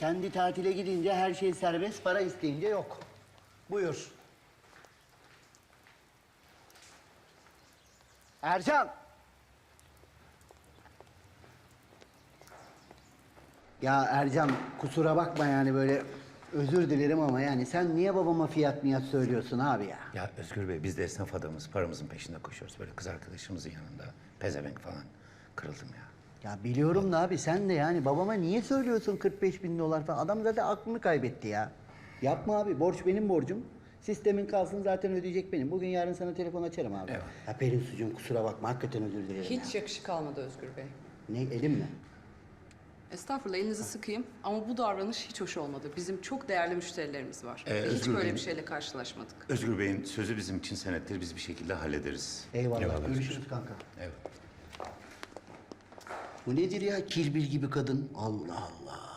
Kendi tatile gidince her şey serbest, para isteyince yok. Buyur. Ercan! Ya Ercan kusura bakma yani böyle özür dilerim ama yani sen niye babama fiyat miyat söylüyorsun abi ya? Ya Özgür Bey biz de esnaf adamız. Paramızın peşinde koşuyoruz. Böyle kız arkadaşımızın yanında. Pezevenk falan. Kırıldım ya. Ya biliyorum da abi sen de yani babama niye söylüyorsun 45 bin dolar falan? Adam zaten aklını kaybetti ya. Yapma abi borç benim borcum. Sistemin kalsın zaten ödeyecek benim. Bugün yarın sana telefon açarım abi. Eyvallah. Ya Pelin sucuğum kusura bakma hakikaten özür dilerim. Hiç yakışık almadı Özgür Bey. ya. Ne elim mi? Estağfurullah elinizi sıkayım ama bu davranış hiç hoş olmadı. Bizim çok değerli müşterilerimiz var. Ee, Ve hiç Özgür böyle Bey- bir şeyle karşılaşmadık. Özgür Bey'in sözü bizim için senettir. Biz bir şekilde hallederiz. Eyvallah. Görüşürüz kanka. Evet. Bu nedir ya kirbil gibi kadın? Allah Allah.